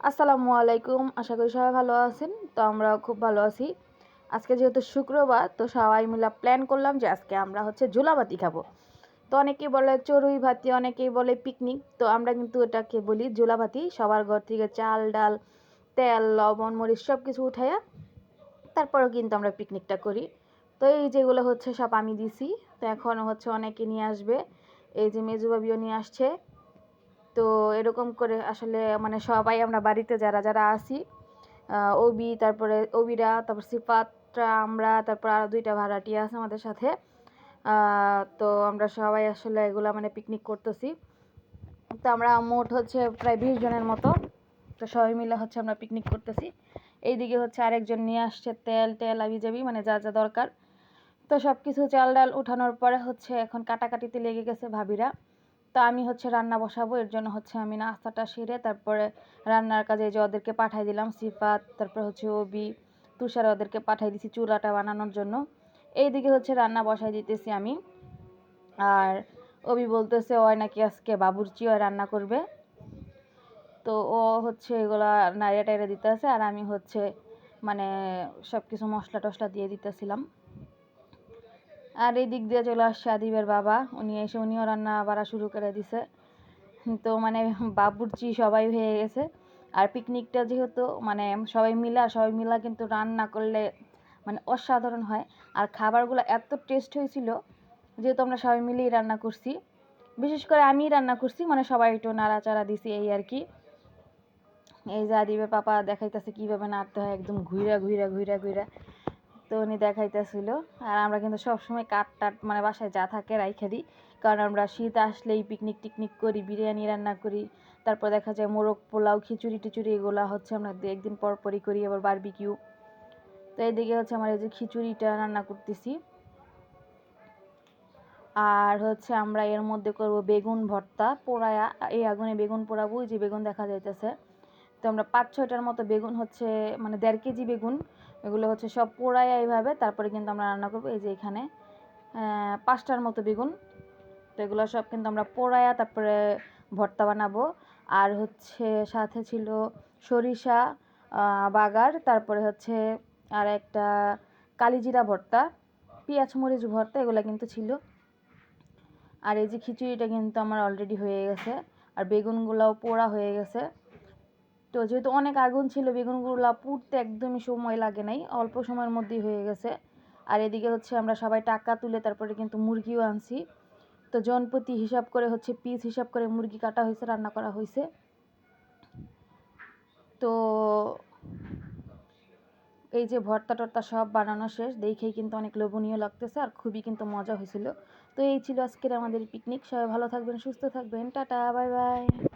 আসসালামু আলাইকুম। আশা করি সবাই ভালো আছেন, তো আমরা খুব ভালো আছি। আজকে যেহেতু শুক্রবার, তো সবাই মিলে প্ল্যান করলাম যে আজকে আমরা হচ্ছে ঝোলাবাতি খাব। তো অনেকেই বলে চড়ুই ভাতি, অনেকেই বলে পিকনিক তো আমরা কিন্তু এটাকে বলি ঝোলাবাতি সবার ঘর থেকে চাল, ডাল, তেল, লবণ, মরিচ সব কিছু উঠাইয়া তারপরেও কিন্তু আমরা পিকনিকটা করি। তো এই যেগুলো হচ্ছে সব আমি দিছি। তো এখন হচ্ছে অনেকে নিয়ে আসবে। এই যে মেজুবাবিও নিয়ে আসছে। তো এরকম করে আসলে মানে সবাই আমরা বাড়িতে যারা যারা আছি ওবি, তারপরে ওবিরা, তারপর সিফাতরা, আমরা, তারপর আরও দুইটা ভাড়াটিয়া আছে আমাদের সাথে। তো আমরা সবাই আসলে এগুলো মানে পিকনিক করতেছি। তো আমরা মোট হচ্ছে প্রায় বিশ জনের মতো। তো সবাই মিলে হচ্ছে আমরা পিকনিক করতেছি। এইদিকে হচ্ছে আরেকজন নিয়ে আসছে তেল টেল আবি যাবি মানে যা যা দরকার। তো সব কিছু চাল ডাল উঠানোর পরে হচ্ছে এখন কাটাকাটিতে লেগে গেছে ভাবিরা। তো আমি হচ্ছে রান্না বসাবো, এর জন্য হচ্ছে আমি নাস্তাটা সেরে তারপরে রান্নার কাজে যে ওদেরকে পাঠাই দিলাম, সিফাত, তারপরে হচ্ছে ওবি, তুষার ওদেরকে পাঠাই দিছি চুলাটা বানানোর জন্য। এইদিকে হচ্ছে রান্না বসাই দিতেছি আমি। আর ওবি বলতেছে, ওই নাকি আজকে বাবুরচি, ওই রান্না করবে। তো ও হচ্ছে এগুলা নাড়িয়া টাইড়ে দিতেছে, আর আমি হচ্ছে মানে সব কিছু মশলা টশলা দিয়ে দিতেছিলাম। আর এই দিক দিয়ে চলে আসছে আদিবের বাবা। উনি এসে উনিও রান্না বাড়া শুরু করে দিছে। তো মানে বাবুর্চি সবাই হয়ে গেছে। আর পিকনিকটা যেহেতু মানে সবাই মিলা সবাই মিলা কিন্তু রান্না করলে মানে অসাধারণ হয়। আর খাবারগুলো এত টেস্ট হয়েছিল যেহেতু আমরা সবাই মিলেই রান্না করছি। বিশেষ করে আমি রান্না করছি মানে সবাই একটু নাড়াচাড়া দিছি এই আর কি। এই যে আদিবের পাপা দেখাইতেছে কীভাবে নাড়তে হয়, একদম ঘুইরা ঘুইরা ঘুইরা ঘুইরা। তো উনি দেখাইতেছিল। আর আমরা কিন্তু সবসময় কাঠ টাট মানে বাসায় যা থাকে রাইখে দিই। কারণ আমরা শীত আসলেই পিকনিক টিকনিক করি, বিরিয়ানি রান্না করি। তারপর দেখা যায় মোরগ পোলাও, খিচুড়ি টিচুড়ি এগুলো হচ্ছে আমরা একদিন পর পরই করি, আবার বারবিকিউ তো এইদিকে হচ্ছে আমার এই যে খিচুড়িটা রান্না করতেছি। আর হচ্ছে আমরা এর মধ্যে করব বেগুন ভর্তা পোড়ায়া, এই আগুনে বেগুন পোড়াবো যে বেগুন দেখা যাইতেছে। তো আমরা পাঁচ, ছয়টার মতো বেগুন হচ্ছে মানে দেড় কেজি বেগুন, এগুলো হচ্ছে সব পোড়ায় এইভাবে, তারপরে কিন্তু আমরা রান্না করব এই যে এখানে পাঁচটার মতো বেগুন। তো এগুলো সব কিন্তু আমরা পোড়ায়া তারপরে ভর্তা বানাবো। আর হচ্ছে সাথে ছিল সরিষা বাগার, তারপরে হচ্ছে আর একটা কালিজিরা ভর্তা, পেঁয়াজ মরিচ ভর্তা, এগুলো কিন্তু ছিল। আর এই যে খিচুড়িটা কিন্তু আমার অলরেডি হয়ে গেছে, আর বেগুনগুলোও পোড়া হয়ে গেছে। তো যেহেতু অনেক আগুন ছিল, বেগুনগুলো পুড়তে একদমই সময় লাগে নাই, অল্প সময়ের মধ্যেই হয়ে গেছে। আর এদিকে হচ্ছে আমরা সবাই টাকা তুলে তারপরে কিন্তু মুরগিও আনছি। তো জনপতি হিসাব করে হচ্ছে পিস হিসাব করে মুরগি কাটা হয়েছে, রান্না করা হয়েছে। তো এই যে ভর্তা টর্তা সব বানানো শেষ, দেখেই কিন্তু অনেক লোভনীয় লাগতেছে আর খুবই কিন্তু মজা হয়েছিল। তো এই ছিল আজকের আমাদের পিকনিক সবাই ভালো থাকবেন, সুস্থ থাকবেন, টাটা, বাই বাই।